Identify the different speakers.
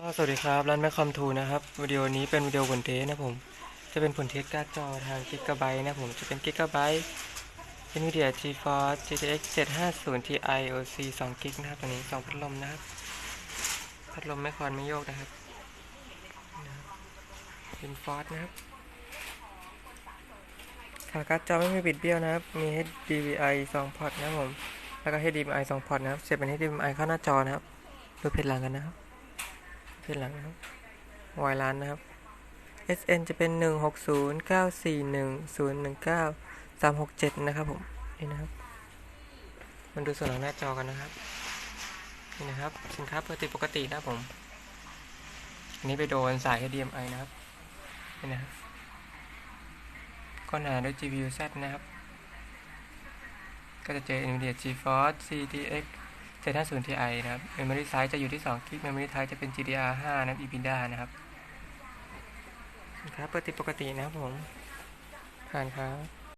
Speaker 1: ก็สวัสดีครับร้านแมคคอมทูนะครับวิดีโอนี้เป็นวิดีโอผลเทสนะผมจะเป็นผลเทสการ์ดจอทางกิกะไบต์นะผมจะเป็นกิกะไบต์ NVIDIA GeForce GTX 750 Ti OC 2 g b นะครับตัวนี้2พัดลมนะครับพัดลมไม่คอนไม่โยกนะครับเป็นฟอสนะครับขาการ์ดจอไม่มีบิดเบี้ยวนะครับมี HDMI 2พอร์ตนะครับผมแล้วก็ HDMI 2พอร์ตนะครับเสียบเป็น HDMI เข้าหน้าจอนะครับดูเพจหลังกันนะครับ เพจหลังนะครับวายร้านนะครับ SN จะเป็น 1 6 0 9 4 1 0 1 9 3 6 7 นะครับผมนี่นะครับมันดูส่วนหลังหน้าจอกันนะครับนี่นะครับ สินค้าปกติปกตินะครับผมอันนี้ไปโดนสาย HDMI นะครับนี่นะครับก็หนาด้วย GPU Z นะครับ ก็จะเจอ NVIDIA GeForce GTX เซตาศูนย์ทีไอนะครับ Memory Size จะอยู่ที่2 g b Memory Type จะเป็น GDR5 นะครับ ePIDA นะครับสินค้าปกติปกตินะครับผม ผ่านครับ